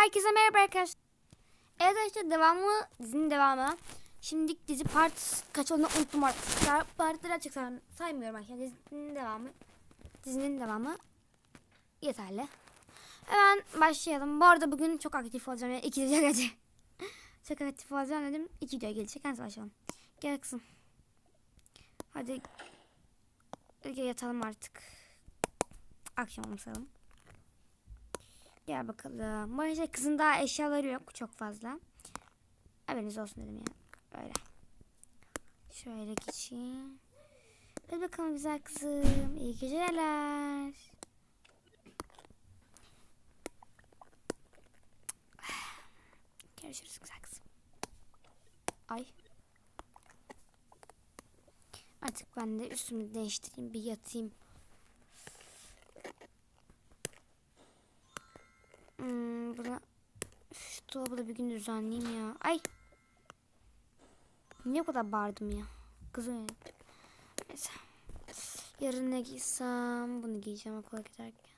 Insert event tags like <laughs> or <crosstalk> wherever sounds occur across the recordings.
Herkese merhaba arkadaşlar. Evet arkadaşlar devamı dizinin devamı. Şimdi dizi part kaç olduğunu unuttum. Daha Partları açık say- saymıyorum arkadaşlar. Dizinin devamı. Dizinin devamı yeterli. Hemen başlayalım. Bu arada bugün çok aktif olacağım. Yani iki video gelecek. <laughs> çok aktif olacağım dedim. İki video gelecek. Hadi başlayalım. Gel kızım. Hadi. Hadi yatalım artık. Akşam olmasın. Gel bakalım. Bu arada kızın daha eşyaları yok çok fazla. Haberiniz olsun dedim ya. Öyle. Şöyle geçeyim. Hadi bakalım güzel kızım. İyi geceler. Görüşürüz güzel kızım. Ay. Artık ben de üstümü değiştireyim bir yatayım. Hmm, buna şu dolabı da bir gün düzenleyeyim ya. Ay. Niye bu kadar bağırdım ya? Kızım ya. Neyse. Yarın ne giysem bunu giyeceğim okula giderken.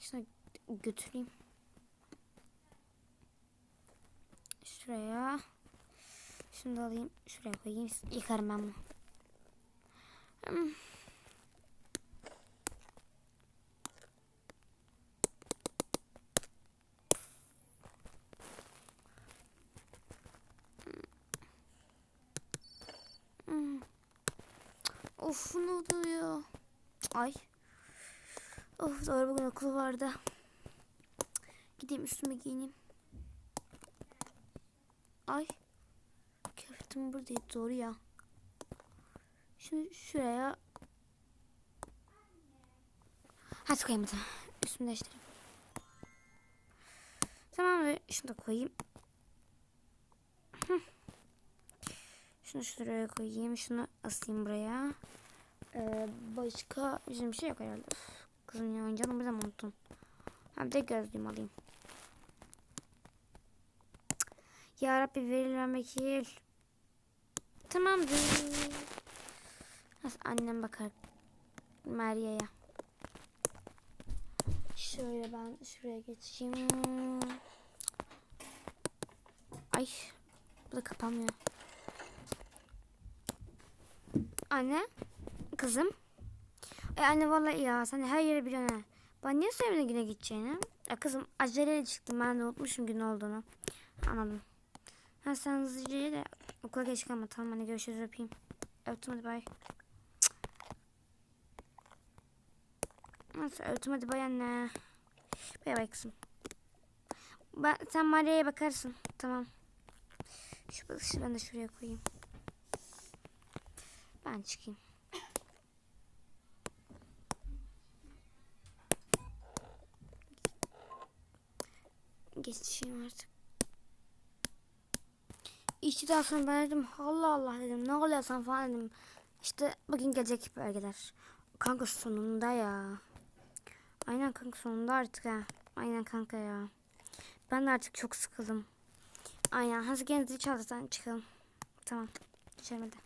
Şunu götüreyim. Şuraya. Şunu da alayım. Şuraya koyayım. Yıkarım ben bunu. Hmm. Of ne oluyor? Ay. Of doğru bugün okul vardı. Gideyim üstümü giyineyim. Ay. Kıyafetim buradaydı doğru ya. Şunu şuraya. Hadi koyamadım. Üstümü değiştireyim. Tamam ve şunu da koyayım. Şunu şuraya koyayım. Şunu asayım buraya. Ee, başka bizim bir şey yok herhalde. Kızım ya oyuncağını burada mı unuttun? Ha bir de gözlüğümü alayım. Ya Rabbi verilen vekil. Tamamdır. Nasıl annem bakar Meryem'e. Şöyle ben şuraya geçeyim. Ay bu da kapanmıyor. Anne, kızım. E anne vallahi ya sen her yere biliyorsun ha. Bana niye söylemedin güne gideceğini? Ya kızım aceleyle çıktım ben de unutmuşum gün olduğunu. Anladım. Ha sen hızlıca de okula geç kalma tamam anne görüşürüz öpeyim. Öptüm hadi bay. Nasıl öptüm hadi bay anne. Bay bay kızım. Ben, sen Maria'ya bakarsın. Tamam. Şu balışı ben de şuraya koyayım. Ben çıkayım. Geçeyim artık. İşte daha sonra ben dedim Allah Allah dedim ne oluyorsan falan dedim. İşte bugün gelecek belgeler. Kanka sonunda ya. Aynen kanka sonunda artık ha. Aynen kanka ya. Ben de artık çok sıkıldım. Aynen. Hadi gene zil çaldı sen çıkalım. Tamam. Geçelim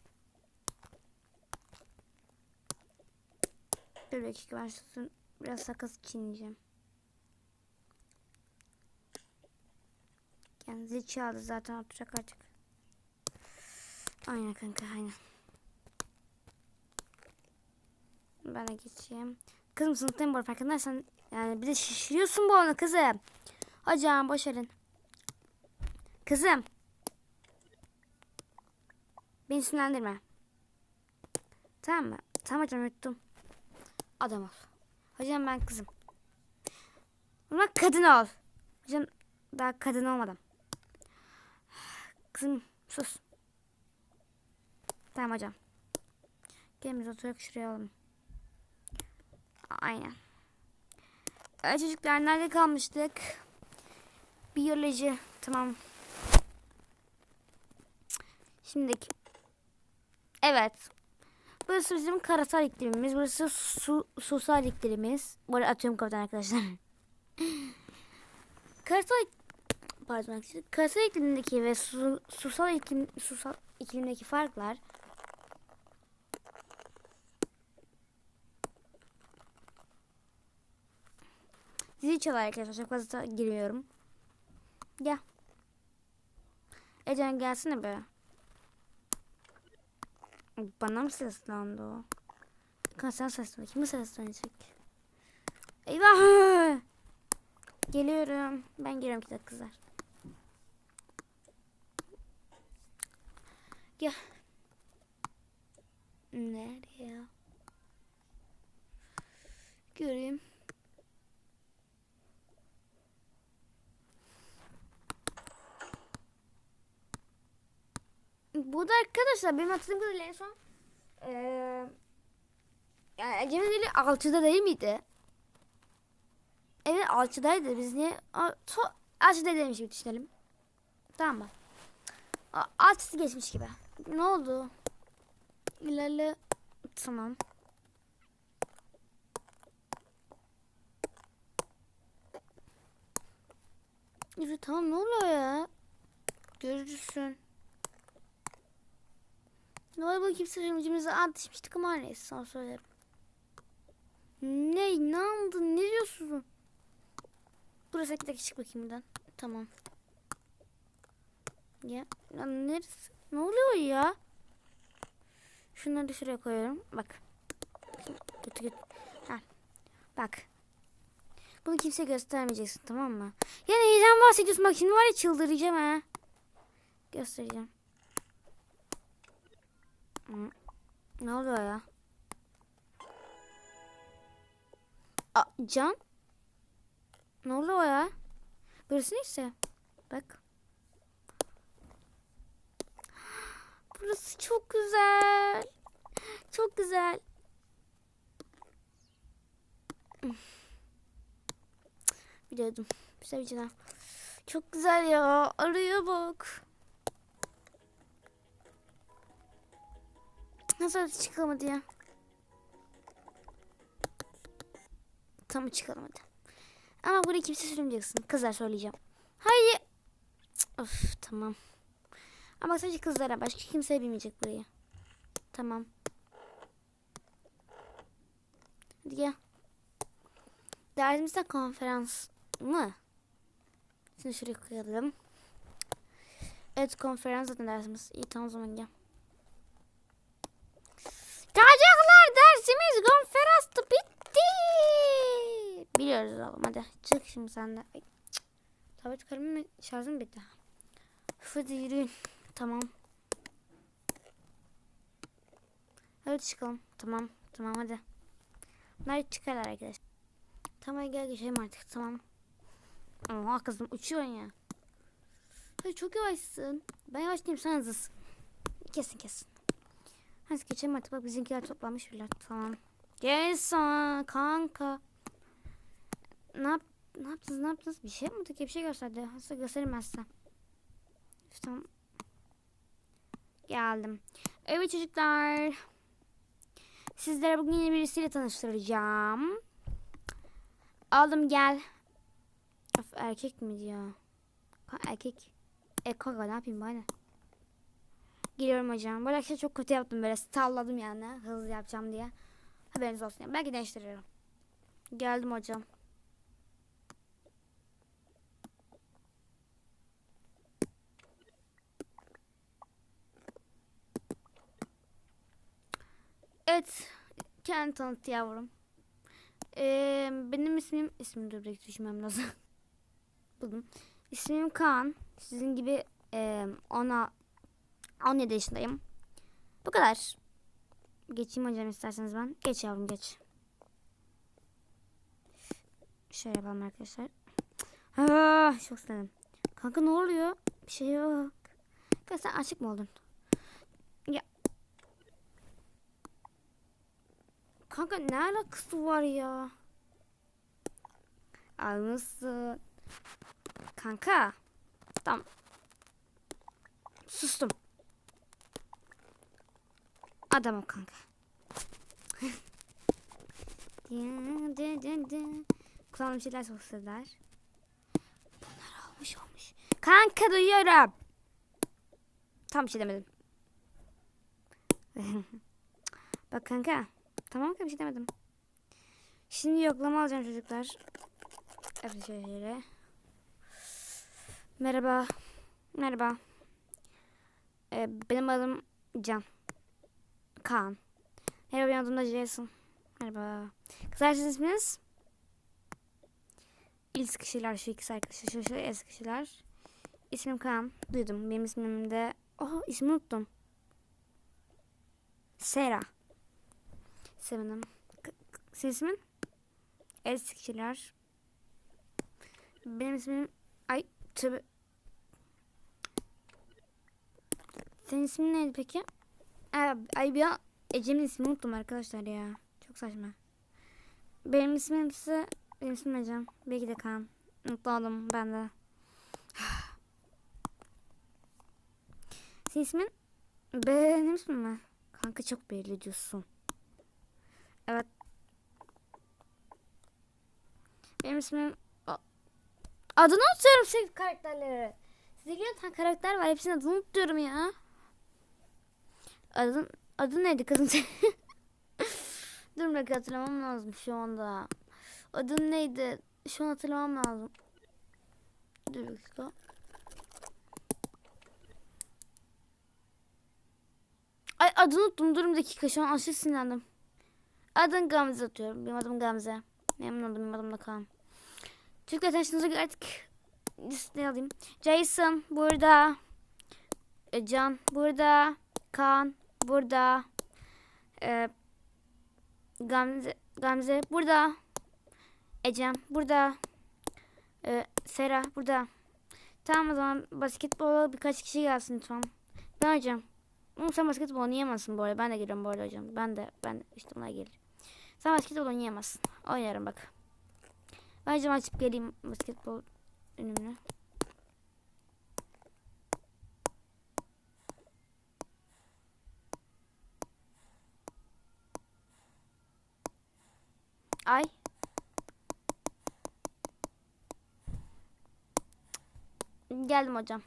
Bir dakika ben şu biraz sakız çiğneyeceğim. Zil çaldı zaten oturacak artık. Aynen kanka aynen. Ben de geçeyim. Kızım sınıftayım bu arada farkındaysan. Yani bir de şişiriyorsun bu onu kızım. Hocam boş. Kızım. Beni sinirlendirme. Tamam mı? Tamam hocam yuttum. Adam ol. Hocam ben kızım. Ama kadın ol. Hocam daha kadın olmadım. Kızım sus. Tamam hocam. Gelin biz oturup şuraya alalım. Aynen. Evet çocuklar nerede kalmıştık? Biyoloji. Tamam. Şimdiki. Evet. Burası bizim karasal iklimimiz. Burası su, susal iklimimiz. Bu arada atıyorum kafadan arkadaşlar. <laughs> karasal pardon. Karasal iklimdeki ve su, susal iklim susal iklimdeki farklar Zil çalar arkadaşlar. Çok fazla girmiyorum. Gel. Ecen gelsene be. Bana mı seslendi o? Kan sen seslendi. Kimi seslenecek? Eyvah! Geliyorum. Ben geliyorum ki kızlar. Gel. Nereye ya? Göreyim. Bu da arkadaşlar benim hatırladığım kadarıyla en son eee yani Ecem'in eli alçıda değil miydi? Evet alçıdaydı. Biz niye to, alçıda demiş gibi düşünelim. Tamam mı? Alçısı geçmiş gibi. Ne oldu? İlerle. Tamam. Yürü tamam ne oluyor ya? Görürsün. Var bakayım sırrımcımızı antışmıştık ama neyse sana söylerim. Ne? Ne andın? Ne diyorsun? Burası iki dakika çık bakayım buradan. Tamam. Ya, ya neresi? Ne oluyor ya? Şunları şuraya koyuyorum. Bak. Götü götü. Ha. Bak. Bunu kimse göstermeyeceksin tamam mı? Ya neyden bahsediyorsun? Bak şimdi var ya çıldıracağım ha. Göstereceğim. Ne oluyor ya? Aa, Can? Ne oluyor ya? Burası neyse. Bak. Burası çok güzel. Çok güzel. Biliyordum. Sevgiler. Çok güzel ya. Araya bak. Nasıl çıkamadı ya? Tamam çıkalım hadi. Ama burayı kimse sürmeyeceksin. Kızlar söyleyeceğim. Hayır. Of tamam. Ama sadece kızlara başka kimse bilmeyecek burayı. Tamam. Hadi gel. Dersimizde konferans mı? Şimdi şuraya koyalım. Evet konferans zaten dersimiz. İyi tamam o zaman gel. Çocuklar dersimiz konferanstı bitti. Biliyoruz oğlum hadi çık şimdi sen de. Tablet kalemim şarjım bitti. Hadi yürüyün. Tamam. Hadi çıkalım. Tamam. Tamam hadi. Bunlar çıkarlar arkadaşlar. Tamam gel geçelim artık. Tamam. Oha kızım uçuyorsun ya. Hayır çok yavaşsın. Ben yavaş değilim sen hızlısın. Kesin kesin. Hadi geçelim artık. Bak bizimkiler toplanmış bile. Tamam. Sana kanka. Ne, yap ne yaptınız ne yaptınız? Bir şey mi yaptık? Bir şey gösterdi. Hasta. Üf, Tamam. Geldim. Evet çocuklar. Sizlere bugün yeni birisiyle tanıştıracağım. Aldım gel. Of erkek mi diyor? Erkek. E ne yapayım bana? Geliyorum hocam. Bu arkadaşlar çok kötü yaptım böyle salladım yani hızlı yapacağım diye. Haberiniz olsun. Yani. Belki değiştiririm. Geldim hocam. Evet. Kendi tanıt yavrum. Ee, benim ismim... ismini dur direkt düşünmem lazım. <laughs> Buldum. İsmim Kaan. Sizin gibi e, ona 17 yaşındayım. Bu kadar. Geçeyim hocam isterseniz ben. Geç yavrum geç. Şöyle yapalım arkadaşlar. Ha, çok sevdim. Kanka ne oluyor? Bir şey yok. Kanka sen açık mı oldun? Ya. Kanka ne alakası var ya? Almışsın. Kanka. Tamam. Sustum. Adamım kanka. Kulağım şeyler soksalar. Bunlar olmuş olmuş. Kanka duyuyorum. Tam bir şey demedim. <laughs> Bak kanka. Tamam kanka bir şey demedim. Şimdi yoklama alacağım çocuklar. Evet şöyle. Merhaba. Merhaba. Ee, benim adım Can. Kaan. Merhaba benim adım da Jason. Merhaba. Kızlar sizin isminiz? İlk kişiler şu ikisi arkadaşlar. Şu şu eski kişiler. İsmim Kaan. Duydum. Benim ismim de... Oh ismini unuttum. Sera. Sevindim. Senin ismin? Eski kişiler. Benim ismim... Ay tabi. Senin ismin neydi peki? Ay, ay bir an Ecem'in ismini unuttum arkadaşlar ya. Çok saçma. Benim ismim ise... Benim ismim Ecem. Belki de Kaan. Mutlu oldum ben de. <sighs> Senin ismin? Benim ismim mi? Kanka çok belli diyorsun. Evet. Benim ismim... Adını unutuyorum şey karakterleri. Size tane karakter var. Hepsinin adını unutuyorum ya. Adın, adı neydi kızım senin? <laughs> Dur bir hatırlamam lazım şu anda. Adın neydi? Şu an hatırlamam lazım. Dur bir. Ay adını unuttum. Dur bir dakika. Şu an aşırı sinirlendim. Adın Gamze atıyorum. Benim adım Gamze. Memnun oldum. Benim adım da Kaan. Taşınıza göre artık listeye alayım. Jason burada. E, Can burada. Kaan burada. E, Gamze, Gamze burada. Ecem burada. E, Sera burada. Tamam o zaman basketbola birkaç kişi gelsin lütfen. Ben hocam. Ama sen basketbol oynayamazsın bu arada. Ben de geliyorum bu arada hocam. Ben de ben de işte ona gelir. Sen basketbol oynayamazsın. Oynarım bak. Ben hocam açıp geleyim basketbol önümüne. Ay. Geldim hocam.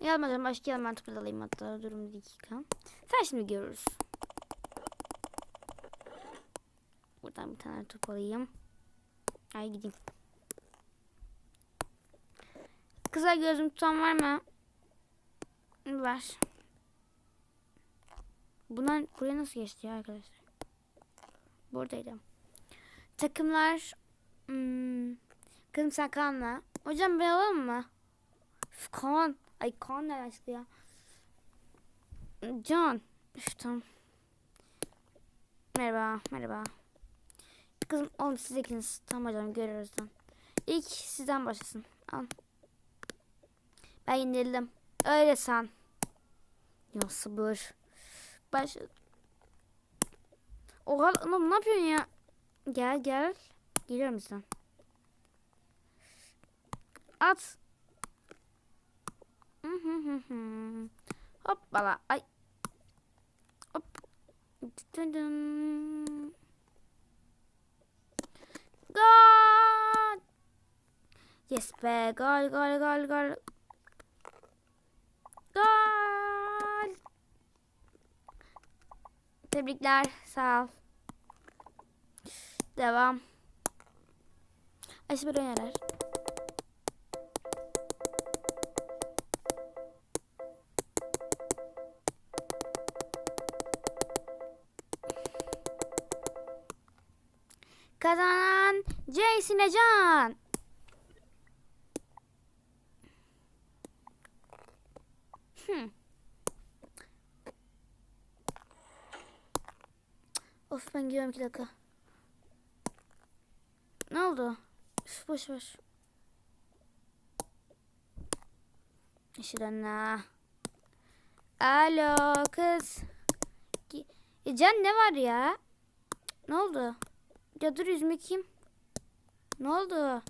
Gelmeden başka topu alayım hatta durum bir dakika. Sen şimdi görürüz. Buradan bir tane top alayım. Ay gideyim. Kıza gözüm tutan var mı? Var. Bunlar buraya nasıl geçti ya arkadaşlar? Buradaydım. Takımlar hmm, kızım Kaan'la. Hocam ben alalım mı? Üf, Kaan. Ay Kaan nereden çıktı ya? Can. Üf, tamam. Merhaba. Merhaba. Kızım oğlum siz ikiniz. Tamam hocam görüyoruz lan. İlk sizden başlasın. Al. Ben yenildim. Öyle san. Ya sabır. Baş... Oha lan ne yapıyorsun ya? Gel gel. Geliyorum sen. At. <laughs> Hoppala. Ay. Hop. Dın. Gol. Yes be. Gol gol gol gol. Gol. Tebrikler. Sağ ol. Devam. Aşırı oynar. Kazanan Jason Can. Hmm. Of ben gidiyorum iki dakika. Ne oldu? Üf, boş ver. Şuradan Alo kız. E, Can ne var ya? Ne oldu? Ya dur yüzümü kim? Ne oldu?